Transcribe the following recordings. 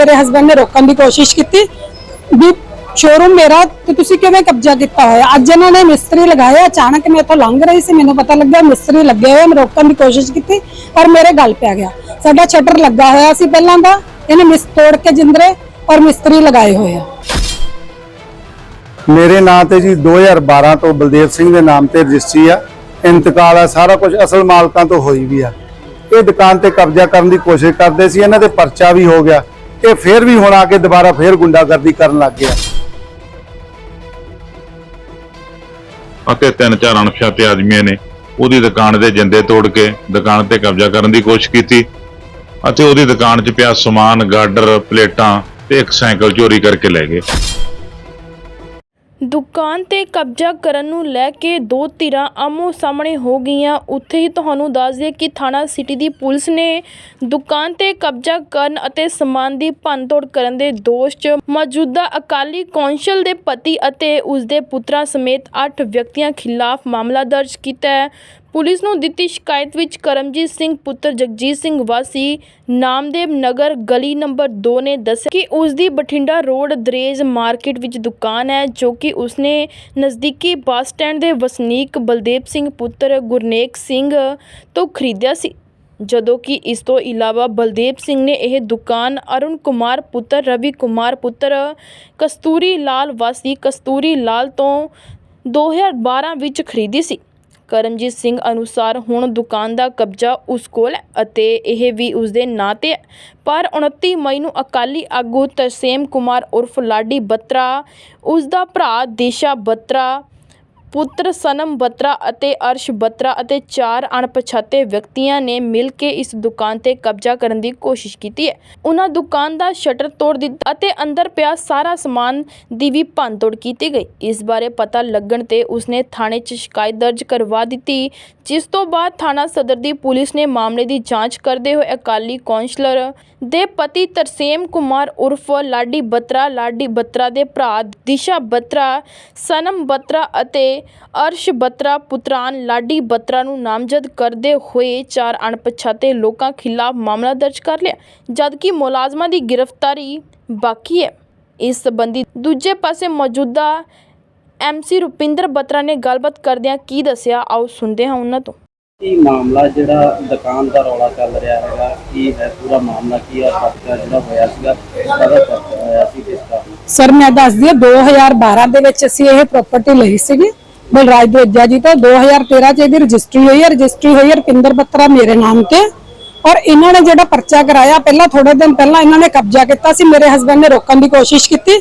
ਮੇਰੇ ਹਸਬੰਡ ਨੇ ਰੋਕਣ ਦੀ ਕੋਸ਼ਿਸ਼ ਕੀਤੀ ਵੀ ਸ਼ੋਰੂਮ ਮੇਰਾ ਤੇ ਤੁਸੀਂ ਕਿਵੇਂ ਕਬਜ਼ਾ ਕੀਤਾ ਹੋਇਆ? ਅੱਜ ਇਹਨਾਂ ਨੇ ਮਿਸਤਰੀ ਲਗਾਇਆ, ਅਚਾਨਕ ਮੈਂ ਇੱਥੋਂ ਲੰਘ ਰਹੀ ਸੀ, ਮੈਨੂੰ ਪਤਾ ਲੱਗਿਆ ਮਿਸਤਰੀ ਲੱਗੇ ਹੋਏ ਮੈਂ ਰੋਕਣ ਦੀ ਕੋਸ਼ਿਸ਼ ਕੀਤੀ, ਪਰ ਮੇਰੇ ਗੱਲ ਪੈ ਗਿਆ। ਸਾਡਾ ਸ਼ਟਰ ਲੱਗਾ ਹੋਇਆ ਸੀ ਪਹਿਲਾਂ ਦਾ ਇਹਨੇ ਮਿਸ ਤੋੜ ਕੇ ਜਿੰਦਰੇ ਔਰ ਮਿਸਤਰੀ ਲਗਾਏ ਹੋਏ ਆ। ਮੇਰੇ ਨਾਂ ਤੇ ਜੀ 2012 ਤੋਂ ਬਲਦੇਵ ਸਿੰਘ ਦੇ ਨਾਮ ਤੇ ਰਜਿਸਟਰੀ ਆ। ਇੰਤਕਾਲ ਆ, ਸਾਰਾ ਕੁਝ ਅਸਲ ਮਾਲਕਾਂ ਤੋਂ ਹੋਈ ਵੀ ਆ। ਇਹ ਦੁਕਾਨ ਤੇ ਕਬਜ਼ਾ ਕਰਨ ਦੀ ਕੋਸ਼ਿਸ਼ ਕਰਦੇ ਸੀ, ਇਹਨਾਂ ਦੇ ਪਰਚਾ ਵੀ ਹੋ ਗਿਆ। ਇਹ ਫੇਰ ਵੀ ਹੁਣ ਆ ਕੇ ਦੁਬਾਰਾ ਫੇਰ ਗੁੰਡਾਗਰਦੀ ਕਰਨ ਲੱਗ ਗਿਆ। ਅਤੇ ਤਿੰਨ ਚਾਰ ਅਣਪਛਾਤੇ ਆਦਮੀਆਂ ਨੇ ਉਹਦੀ ਦੁਕਾਨ ਦੇ ਜਿੰਦੇ ਤੋੜ ਕੇ ਦੁਕਾਨ ਤੇ ਕਬਜ਼ਾ ਕਰਨ ਦੀ ਕੋਸ਼ਿਸ਼ ਕੀਤੀ ਅਤੇ ਉਹਦੀ ਦੁਕਾਨ 'ਚ ਪਿਆ ਸਮਾਨ, ਗਾਡਰ, ਪਲੇਟਾਂ ਤੇ ਇੱਕ ਸਾਈਕਲ ਚੋਰੀ ਕਰਕੇ ਲੈ ਗਏ। ਦੁਕਾਨ ਤੇ ਕਬਜ਼ਾ ਕਰਨ ਨੂੰ ਲੈ ਕੇ ਦੋ ਧਿਰਾਂ ਆਮੋ ਸਾਹਮਣੇ ਹੋ ਗਈਆਂ। ਉੱਥੇ ਹੀ ਤੁਹਾਨੂੰ ਦੱਸ ਦਈਏ ਕਿ ਥਾਣਾ ਸਿਟੀ ਦੀ ਪੁਲਿਸ ਨੇ ਦੁਕਾਨ ਤੇ ਕਬਜ਼ਾ ਕਰਨ ਅਤੇ ਸਮਾਨ ਦੀ ਭੰਨਤੋੜ ਕਰਨ ਦੇ ਦੋਸ਼ 'ਚ ਮੌਜੂਦਾ ਅਕਾਲੀ ਕੌਂਸਲ ਦੇ ਪਤੀ ਅਤੇ ਉਸ ਦੇ ਪੁੱਤਰਾਂ ਸਮੇਤ ਅੱਠ ਵਿਅਕਤੀਆਂ ਖਿਲਾਫ ਮਾਮਲਾ ਦਰਜ ਕੀਤਾ ਹੈ। ਪੁਲਿਸ ਨੂੰ ਦਿੱਤੀ ਸ਼ਿਕਾਇਤ ਵਿੱਚ ਕਰਮਜੀਤ ਸਿੰਘ ਪੁੱਤਰ ਜਗਜੀਤ ਸਿੰਘ ਵਾਸੀ ਨਾਮਦੇਵ ਨਗਰ ਗਲੀ ਨੰਬਰ 2 ਨੇ ਦੱਸਿਆ ਕਿ ਉਸ ਦੀ ਬਠਿੰਡਾ ਰੋਡ ਦਰੇਜ ਮਾਰਕੀਟ ਵਿੱਚ ਦੁਕਾਨ ਹੈ, ਜੋ ਕਿ ਉਸਨੇ ਨਜ਼ਦੀਕੀ ਬੱਸ ਸਟੈਂਡ ਦੇ ਵਸਨੀਕ ਬਲਦੇਵ ਸਿੰਘ ਪੁੱਤਰ ਗੁਰਨੇਕ ਸਿੰਘ ਤੋਂ ਖਰੀਦਿਆ ਸੀ। ਜਦੋਂ ਕਿ ਇਸ ਤੋਂ ਇਲਾਵਾ ਬਲਦੇਵ ਸਿੰਘ ਨੇ ਇਹ ਦੁਕਾਨ ਅਰੁਣ ਕੁਮਾਰ ਪੁੱਤਰ, ਰਵੀ ਕੁਮਾਰ ਪੁੱਤਰ, ਕਸਤੂਰੀ ਲਾਲ ਵਾਸੀ ਕਸਤੂਰੀ ਲਾਲ ਤੋਂ 2012 ਵਿੱਚ ਖਰੀਦੀ ਸੀ। ਕਰਮਜੀਤ ਸਿੰਘ ਅਨੁਸਾਰ ਹੁਣ ਦੁਕਾਨ ਦਾ ਕਬਜ਼ਾ ਉਸ ਕੋਲ ਅਤੇ ਇਹ ਵੀ ਉਸ ਦੇ ਨਾਂ ਤੇ ਹੈ। ਪਰ 29 ਮਈ ਨੂੰ ਅਕਾਲੀ ਆਗੂ ਤਰਸੇਮ ਕੁਮਾਰ ਉਰਫ ਲਾਡੀ ਬੱਤਰਾ ਉਸ ਦਾ ਭਰਾ ਦਿਸ਼ਾ ਬੱਤਰਾ ਪੁੱਤਰ ਸਨਮ ਬੱਤਰਾ ਅਤੇ ਅਰਸ਼ ਬਤਰਾ ਅਤੇ ਚਾਰ ਅਣਪਛਾਤੇ ਵਿਅਕਤੀਆਂ ਨੇ ਮਿਲ ਕੇ ਇਸ ਦੁਕਾਨ ਤੇ ਕਬਜ਼ਾ ਕਰਨ ਦੀ ਕੋਸ਼ਿਸ਼ ਕੀਤੀ ਹੈ। ਉਹਨਾਂ ਦੁਕਾਨ ਦਾ ਸ਼ਟਰ ਤੋੜ ਦਿੱਤਾ ਅਤੇ ਅੰਦਰ ਪਿਆ ਸਾਰਾ ਸਮਾਨ ਦੀ ਵੀ ਭੰਨਤੋੜ ਕੀਤੀ ਗਈ। ਇਸ ਬਾਰੇ ਪਤਾ ਲੱਗਣ ਤੇ ਉਸਨੇ ਥਾਣੇ 'ਚ ਸ਼ਿਕਾਇਤ ਦਰਜ ਕਰਵਾ ਦਿੱਤੀ, ਜਿਸ ਤੋਂ ਬਾਅਦ ਥਾਣਾ ਸਦਰ ਦੀ ਪੁਲਿਸ ਨੇ ਮਾਮਲੇ ਦੀ ਜਾਂਚ ਕਰਦੇ ਹੋਏ ਅਕਾਲੀ ਕੌਂਸਲਰ ਦੇ ਪਤੀ ਤਰਸੇਮ ਕੁਮਾਰ ਉਰਫ ਲਾਡੀ ਬੱਤਰਾ ਲਾਡੀ ਬੱਤਰਾ ਦੇ ਭਰਾ ਦਿਸ਼ਾ ਬੱਤਰਾ, ਸਨਮ ਬੱਤਰਾ ਅਤੇ ਅਰਸ਼ ਬੱਤਰਾ ਪੁੱਤਰਾਨ ਲਾਡੀ ਬੱਤਰਾ ਨੂੰ ਨਾਮਜ਼ਦ ਕਰਦੇ ਹੋਏ ਚਾਰ ਅਣਪਛਾਤੇ ਲੋਕਾਂ ਖਿਲਾਫ ਮਾਮਲਾ ਦਰਜ ਕਰ ਲਿਆ ਜਦਕਿ ਮੁਲਾਜ਼ਮਾਂ ਦੀ ਗ੍ਰਿਫਤਾਰੀ ਬਾਕੀ ਹੈ। ਇਸ ਸੰਬੰਧੀ ਦੂਜੇ ਪਾਸੇ ਮੌਜੂਦਾ ਐਮਸੀ ਰੁਪਿੰਦਰ ਬੱਤਰਾ ਨੇ ਗੱਲਬਾਤ ਕਰਦਿਆਂ ਕੀ ਦੱਸਿਆ ਆਓ ਸੁਣਦੇ ਹਾਂ ਉਹਨਾਂ ਤੋਂ। ਕੀ ਮਾਮਲਾ ਜਿਹੜਾ ਦੁਕਾਨ ਦਾ ਰੌਲਾ ਚੱਲ ਰਿਹਾ ਹੈਗਾ ਕੀ ਹੈ ਪੂਰਾ ਮਾਮਲਾ ਕੀ ਹੈ ਖਰਚਾ ਜਿਹੜਾ ਹੋਇਆ ਸੀਗਾ ਕਾਹਦਾ ਖਰਚਾ ਹੋਇਆ ਸੀ ਕਿਸ ਦਾ? ਸਰ ਮੈਂ ਦੱਸਦੀ ਹਾਂ 2012 ਦੇ ਵਿੱਚ ਅਸੀਂ ਇਹ ਪ੍ਰਾਪਰਟੀ ਲਈ ਸੀਗੀ। ਬਲਰਾਜ ਦੁੱਜਾ ਜੀ ਤੋਂ 2013 ਚ ਇਹਦੀ ਰਜਿਸਟਰੀ ਹੋਈ ਹੈ ਰਜਿਸਟਰੀ ਹੋਈ ਹੈ ਰਪਿੰਦਰ ਬੱਤਰਾ ਮੇਰੇ ਨਾਮ ਤੇ ਔਰ ਇਹਨਾਂ ਨੇ ਜਿਹੜਾ ਪਰਚਾ ਕਰਾਇਆ ਪਹਿਲਾਂ ਥੋੜੇ ਦਿਨ ਪਹਿਲਾਂ ਇਹਨਾਂ ਨੇ ਕਬਜ਼ਾ ਕੀਤਾ ਸੀ ਮੇਰੇ ਹਸਬੰਡ ਨੇ ਰੋਕਣ ਦੀ ਕੋਸ਼ਿਸ਼ ਕੀਤੀ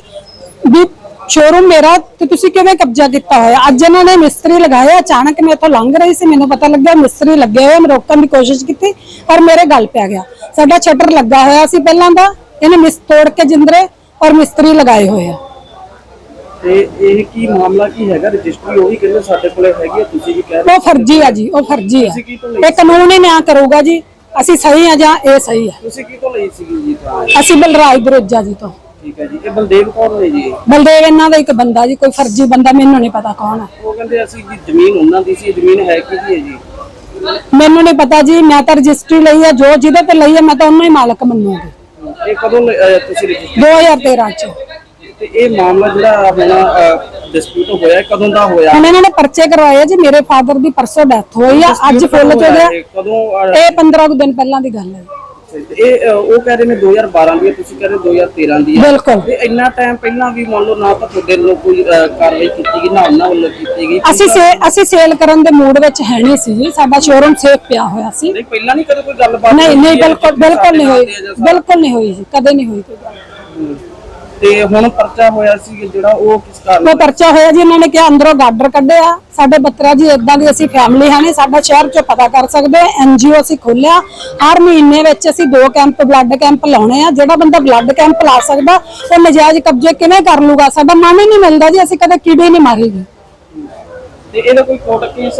ਵੀ ਸ਼ੋਰੂਮ ਮੇਰਾ ਤੇ ਤੁਸੀਂ ਕਿਵੇਂ ਕਬਜ਼ਾ ਕੀਤਾ ਹੋਇਆ ਅੱਜ ਇਹਨਾਂ ਨੇ ਮਿਸਤਰੀ ਲਗਾਇਆ ਅਚਾਨਕ ਮੈਂ ਇੱਥੋਂ ਲੰਘ ਰਹੀ ਸੀ ਮੈਨੂੰ ਪਤਾ ਲੱਗਿਆ ਮਿਸਤਰੀ ਲੱਗੇ ਹੋਏ ਮੈਂ ਰੋਕਣ ਦੀ ਕੋਸ਼ਿਸ਼ ਕੀਤੀ ਪਰ ਮੇਰੇ ਗੱਲ ਪੈ ਗਿਆ ਸਾਡਾ ਸ਼ਟਰ ਲੱਗਾ ਹੋਇਆ ਸੀ ਪਹਿਲਾਂ ਦਾ ਇਹਨੇ ਮਿਸ ਤੋੜ ਕੇ ਜਿੰਦਰੇ ਔਰ ਮਿਸਤਰੀ ਲਗਾਏ ਹੋਏ ਆ ਤੇ ਇਹ ਕੀ ਮਾਮਲਾ ਕੀ ਹੈਗਾ? ਰਜਿਸਟਰੀ ਉਹੀ ਕਹਿੰਦੇ ਸਾਡੇ ਕੋਲੇ ਹੈਗੀ ਤੁਸੀਂ ਵੀ ਕਹਿ ਰਹੇ ਉਹ ਫਰਜ਼ੀ ਆ ਜੀ ਉਹ ਫਰਜ਼ੀ ਆ। ਤੁਸੀਂ ਕੀ ਤੋਂ ਲਈ ਇਹ ਕਾਨੂੰਨ ਹੀ ਨਿਆਂ ਕਰੂਗਾ ਜੀ। ਅਸੀਂ ਸਹੀ ਆ ਜਾਂ ਇਹ ਸਹੀ ਆ? ਤੁਸੀਂ ਕੀ ਤੋਂ ਲਈ ਸੀਗੀ ਜੀ ਤਾਂ ਅਸੀਂ ਬਲਰਾਜ ਬਰੋਜਾ ਜੀ ਤੋਂ। ਠੀਕ ਹੈ ਜੀ। ਇਹ ਬਲਦੇਵ ਕੌਰ ਨੇ ਜੀ? ਬਲਦੇਵ ਇਹਨਾਂ ਦਾ ਇੱਕ ਬੰਦਾ ਜੀ ਕੋਈ ਫਰਜ਼ੀ ਬੰਦਾ ਮੈਨੂੰ ਨਹੀਂ ਪਤਾ ਕੌਣ ਹੈ ਉਹ ਕਹਿੰਦੇ ਅਸੀਂ ਜੀ ਜ਼ਮੀਨ ਉਹਨਾਂ ਦੀ ਸੀ ਜ਼ਮੀਨ ਹੈ ਕਿਹਦੀ ਹੈ ਜੀ? ਮੈਨੂੰ ਨਹੀਂ ਪਤਾ ਜੀ ਮੈਂ ਤਾਂ ਰਜਿਸਟਰੀ ਲਈ ਆ ਜੋ ਜਿਹਦੇ ਤੇ ਲਈ ਆ ਮੈਂ ਤਾਂ ਉਹਨੂੰ ਹੀ ਮਾਲਕ ਮੰਨੂਗੀ। ਇਹ ਕਦੋਂ ਲ- ਅਹ ਤੁਸੀਂ ਰਜਿਸਟਰੀ 2013 ਚ। ਤੇ ਇਹ ਮਾਮਲਾ ਜਿਹੜਾ ਹੁਣ ਡਿਸਪਿਊਟ ਹੋਇਆ ਇਹ ਕਦੋਂ ਦਾ ਹੋਇਆ? ਹੁਣ ਇਹਨਾਂ ਨੇ ਪਰਚੇ ਕਰਵਾਏ ਆ ਜੀ ਮੇਰੇ ਫਾਦਰ ਦੀ ਪਰਸੋਂ ਡੈਥ ਹੋਈ ਆ ਅੱਜ ਫੁੱਲ ਚ ਗਿਆ। ਇਹ ਕਦੋਂ ਅਹ, ਇਹ 15 ਕੁ ਦਿਨ ਪਹਿਲਾਂ ਦੀ ਗੱਲ ਹੈ। ਇਹ ਅਹ, ਉਹ ਕਹਿ ਰਹੇ ਨੇ 2012 ਦੀ ਹੈ, ਤੁਸੀਂ ਕਹਿ ਰਹੇ 2013 ਦੀ ਹੈ। ਬਿਲਕੁਲ। ਤੇ ਇੰਨਾ ਟਾਈਮ ਪਹਿਲਾਂ ਵੀ ਮੰਨ ਲਓ ਨਾ ਤਾਂ ਤੁਹਾਡੇ ਵੱਲੋਂ ਕੋਈ ਅਹ, ਕਾਰਵਾਈ ਕੀਤੀ ਗਈ ਨਾ ਉਹਨਾਂ ਵੱਲੋਂ ਕੀਤੀ ਗਈ। ਅਸੀਂ ਸੇ ਅਸੀਂ ਸੇਲ ਕਰਨ ਦੇ ਮੂਡ ਵਿੱਚ ਹੈ ਨਹੀਂ ਸੀ ਜੀ ਸਾਡਾ ਸ਼ੋਰੂਮ ਸੇਫ ਪਿਆ ਹੋਇਆ ਸੀ। ਨਹੀਂ ਪਹਿਲਾਂ ਨਹੀਂ ਕਦੇ ਕੋਈ ਗੱਲਬਾਤ ਨਹੀਂ ਨਹੀਂ ਹੋਈ ਹੈ, ਬਿਲਕੁਲ ਵੀ ਬਿਲਕੁਲ ਨਹੀਂ ਹੋਈ ਸਾਡੇ ਨਾਲ ਬਿਲਕੁਲ ਨਹੀਂ ਹੋਈ ਜੀ ਕਦੇ ਨਹੀਂ ਹੋਈ ਕੋਈ ਗੱਲ। ਹਮ। ਤੇ ਹੁਣ ਪਰਚਾ ਹੋਇਆ ਸੀ ਜਿਹੜਾ ਉਹ ਕਿਸ ਕਾਰਨ ਉਹ ਪਰਚਾ ਹੋਇਆ ਜੀ ਇਹਨਾਂ ਨੇ ਕਿਹਾ ਅੰਦਰੋਂ ਗਾਡਰ ਕੱਢਿਆ ਸਾਡੇ ਬੱਤਰਾ ਜੀ ਇਦਾਂ ਦੀ ਅਸੀਂ ਫੈਮਿਲੀ ਹੈ ਨੇ ਸਾਡਾ ਸ਼ਹਿਰ ਚੋਂ ਪਤਾ ਕਰ ਸਕਦੇ ਐਨਜੀਓ ਅਸੀਂ ਖੋਲਿਆ ਹਰ ਮਹੀਨੇ ਵਿੱਚ ਅਸੀਂ ਦੋ ਕੈਂਪ ਬਲੱਡ ਕੈਂਪ ਲਾਉਣੇ ਆ। ਜਿਹੜਾ ਬੰਦਾ ਬਲੱਡ ਕੈਂਪ ਲਾ ਸਕਦਾ ਉਹ ਨਜਾਇਜ਼ ਕਬਜ਼ੇ ਕਿਵੇਂ ਕਰ ਲੂਗਾ? ਸਾਡਾ ਮਨ ਹੀ ਨਹੀਂ ਮਿਲਦਾ ਜੀ ਅਸੀਂ ਕਦੇ ਕੀੜੇ ਨਹੀਂ ਮਾਰੇਗੀ ਤੇ ਇਹਦਾ ਕੋਈ ਕੋਰਟ ਕੇਸ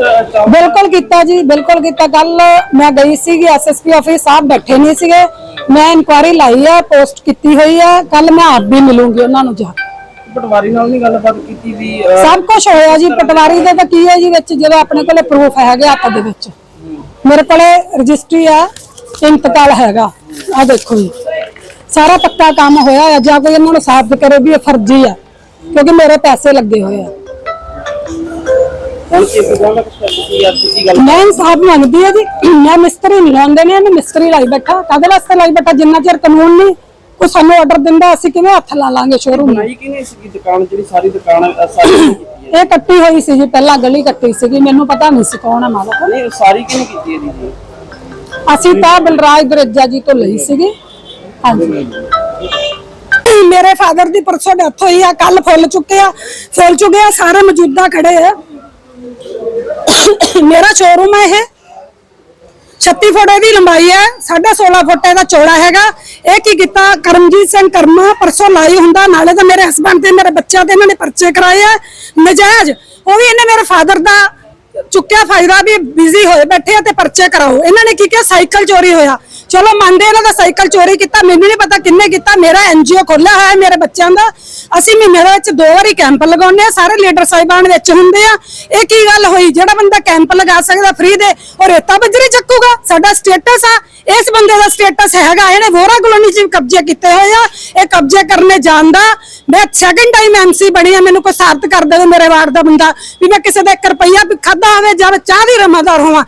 ਬਿਲਕੁਲ ਕੀਤਾ ਜੀ ਬਿਲਕੁਲ ਕੀਤਾ। ਕੱਲ ਮੈਂ ਗਈ ਸੀਗੀ ਐਸਐਸਪੀ ਆਫਿਸ ਸਾਹਿਬ ਬੈਠੇ ਨਹੀਂ ਸੀਗੇ। ਮੈਂ ਇਨਕੁਆਇਰੀ ਲਾਈ ਆ ਪੋਸਟ ਕੀਤੀ ਹੋਈ ਆ ਕੱਲ ਮੈਂ ਆਪ ਵੀ ਮਿਲੂੰਗੀ ਉਹਨਾਂ ਨੂੰ ਜਾ ਕੇ। ਪਟਵਾਰੀ ਨਾਲ ਨਹੀਂ ਗੱਲਬਾਤ ਕੀਤੀ ਵੀ ਅਹ, ਸਭ ਕੁਝ ਹੋਇਆ ਜੀ ਪਟਵਾਰੀ ਦਾ ਤਾਂ ਕੀ ਹੈ ਜੀ ਵਿੱਚ ਜਦੋਂ ਆਪਣੇ ਕੋਲੇ ਪ੍ਰੂਫ ਹੈਗੇ ਹੱਥ ਦੇ ਵਿੱਚ। ਮੇਰੇ ਕੋਲੇ ਰਜਿਸਟਰੀ ਆ ਇੰਤਕਾਲ ਹੈਗਾ ਆ ਦੇਖੋ ਜੀ। ਸਾਰਾ ਪੱਕਾ ਕੰਮ ਹੋਇਆ ਹੈ ਜਾਂ ਕੋਈ ਇਹਨਾਂ ਨੂੰ ਸਾਬਤ ਕਰੇ ਵੀ ਇਹ ਫਰਜ਼ੀ ਆ ਕਿਉਂਕਿ ਮੇਰੇ ਪੈਸੇ ਲੱਗੇ ਹੋਏ ਆ। ਹੁਣ ਅੱਜ ਕੀ ਗੱਲ ਮੈਂ ਇਨਸਾਫ ਮੰਗਦੀ ਆ ਜੀ। ਮੈਂ ਮਿਸਤਰੀ ਨਹੀਂ ਲਾਉਂਦੇ ਨੇ ਮੈਂ ਮਿਸਤਰੀ ਲਾਈ ਬੈਠਾ। ਕਾਹਦੇ ਵਾਸਤੇ ਲਾਈ ਬੈਠਾ? ਜਿੰਨਾ ਚਿਰ ਕਾਨੂੰਨ ਨਹੀਂ ਕੋਈ ਸਾਨੂੰ ਆਰਡਰ ਦਿੰਦਾ ਅਸੀਂ ਕਿਵੇਂ ਹੱਥ ਲਾ ਲਾਂਗੇ ਸ਼ੋਰੂਮ ਨੂੰ? ਬਣਾਈ ਕਿਨੇ ਸੀ ਦੁਕਾਨ? ਜਿਹੜੀ ਸਾਰੀ ਦੁਕਾਨ ਅ, ਸਾਰੀ ਕਿਹਨੇ ਕੀਤੀ ਹੈ? ਇਹ ਕੱਟੀ ਹੋਈ ਸੀ ਜੀ ਪਹਿਲਾਂ ਗਲੀ ਕੱਟੀ ਸੀਗੀ। ਮੈਨੂੰ ਪਤਾ ਨਹੀਂ ਸੀ ਕੌਣ ਹੈ ਮਾਲਕ। ਨਹੀਂ ਉਹ ਸਾਰੀ ਕਿਹਨੇ ਕੀਤੀ ਹੈ ਜੀ? ਅਸੀਂ ਤਾਂ ਬਲਰਾਜ ਦਰਜਾ ਜੀ ਤੋਂ ਲਈ ਸੀਗੀ। ਹਾਂਜੀ। ਮੇਰੇ ਫਾਦਰ ਦੀ ਪਰਸੋਂ ਡੈਥ ਹੋਈ ਆ ਕੱਲ ਫੁੱਲ ਚੁੱਕੇ ਆ। ਫੁੱਲ ਚੁੱਕੇ ਆ ਸਾਰੇ ਮੌਜੂਦਾ ਖੜੇ ਆ। ਮੇਰਾ ਸ਼ੋਰੂਮ ਹੈ ਇਹ। 36 ਫੁੱਟ ਦੀ ਲੰਬਾਈ ਹੈ 16.5 ਫੁੱਟ ਇਹਦਾ ਚੌੜਾ ਹੈਗਾ। ਇਹ ਕੀ ਕੀਤਾ? ਕਰਮਜੀਤ ਸਿੰਘ ਕਰਮਾ ਪਰਸੋਂ ਲਾਈ ਹੁੰਦਾ, ਨਾਲੇ ਤਾਂ ਮੇਰੇ ਹਸਬੰਡ ਤੇ, ਮੇਰੇ ਬੱਚਿਆਂ ਤੇ ਇਹਨਾਂ ਨੇ ਪਰਚੇ ਕਰਾਏ ਆ। ਨਜਾਇਜ਼, ਉਹ ਵੀ ਇਹਨੇ ਮੇਰੇ ਫਾਦਰ ਦਾ ਚੁੱਕਿਆ ਫਾਇਦਾ ਵੀ ਬਿਜ਼ੀ ਹੋਏ ਬੈਠੇ ਆ ਤੇ ਪਰਚੇ ਕਰਾਓ। ਇਹਨਾਂ ਨੇ ਕੀ ਕਿਹਾ? ਸਾਈਕਲ ਚੋਰੀ ਹੋਇਆ। ਚਲੋ ਮੰਨਦੇ ਇਹਨਾਂ ਦਾ ਸਾਈਕਲ ਚੋਰੀ ਕੀਤਾ, ਮੈਨੂੰ ਨਹੀਂ ਪਤਾ ਕਿੰਨੇ ਕੀਤਾ, ਮੇਰਾ ਐਨਜੀਓ ਖੋਲਿਆ ਹੋਇਆ ਮੇਰੇ ਬੱਚਿਆਂ ਦਾ। ਅਸੀਂ ਮਹੀਨੇ ਦੇ ਵਿੱਚ ਦੋ ਵਾਰੀ ਕੈਂਪ ਲਗਾਉਂਦੇ ਆ, ਸਾਰੇ ਲੀਡਰ ਸਾਹਿਬਾਨ ਵਿੱਚ ਹੁੰਦੇ ਆ। ਇਹ ਕੀ ਗੱਲ ਹੋਈ? ਜਿਹੜਾ ਬੰਦਾ ਕੈਂਪ ਲਗਾ ਸਕਦਾ ਫ੍ਰੀ ਦੇ, ਉਹ ਰੇਤਾ ਬੱਜਰੀ ਚੱਕੂਗਾ? ਸਾਡਾ ਸਟੇਟਸ ਆ। ਇਸ ਬੰਦੇ ਦਾ ਸਟੇਟਸ ਹੈਗਾ, ਇਹਨੇ ਵੋਰਾ ਕਲੋਨੀ 'ਚ ਕਬਜ਼ੇ ਕੀਤੇ ਹੋਏ ਆ। ਇਹ ਕਬਜ਼ੇ ਕਰਨੇ ਜਾਂਦਾ। ਮੈਂ ਸੈਕੰਡ ਟਾਈਮ ਐਮਸੀ ਬਣੀ ਆ, ਮੈਨੂੰ ਕੋਈ ਸਾਬਤ ਕਰ ਦੇਵੇ ਮੇਰੇ ਵਾਰਡ ਦਾ ਬੰਦਾ, ਵੀ ਮੈਂ ਕਿਸੇ ਦਾ 1 ਰੁਪਈਆ ਵੀ ਖਾਦਾ ਹੋਵੇ ਜਾਂ ਮੈਂ ਚਾਹ ਦੀ ਰਮਾਦਾਰ ਹੋਵਾਂ।